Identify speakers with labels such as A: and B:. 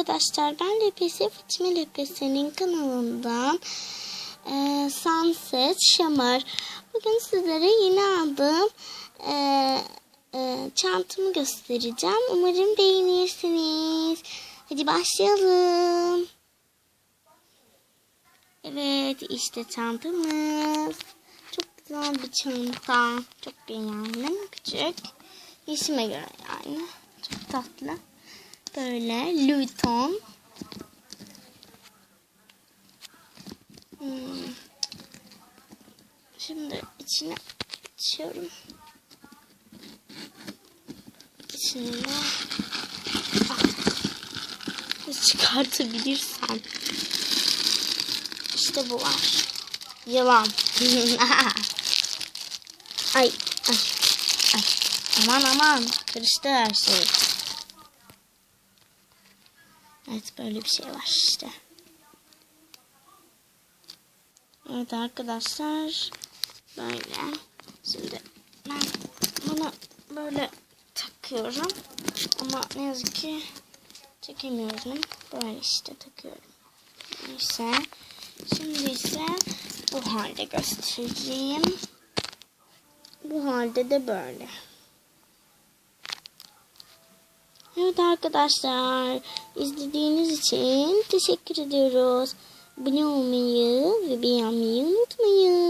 A: arkadaşlar ben LPS Fatime LPS'nin kanalından e, Sunset Şamar. Bugün sizlere yeni aldığım e, e, çantamı göstereceğim. Umarım beğenirsiniz. Hadi başlayalım. Evet işte çantamız. Çok güzel bir çanta. Çok beğendim. Küçük. Yaşıma göre yani. Çok tatlı. Böyle Louis Vuitton. Hmm. Şimdi içine açıyorum. İçine ah. çıkartabilirsem. İşte bu var. Yılan. ay, ay, ay. Aman aman. Karıştı her şey. Evet böyle bir şey var işte. Evet arkadaşlar. Böyle. Şimdi ben bunu böyle takıyorum. Ama ne yazık ki çekemiyorum. Böyle işte takıyorum. Neyse. Şimdi ise bu halde göstereyim. Bu halde de böyle. Evet arkadaşlar izlediğiniz için teşekkür ediyoruz. Abone olmayı ve beğenmeyi unutmayın.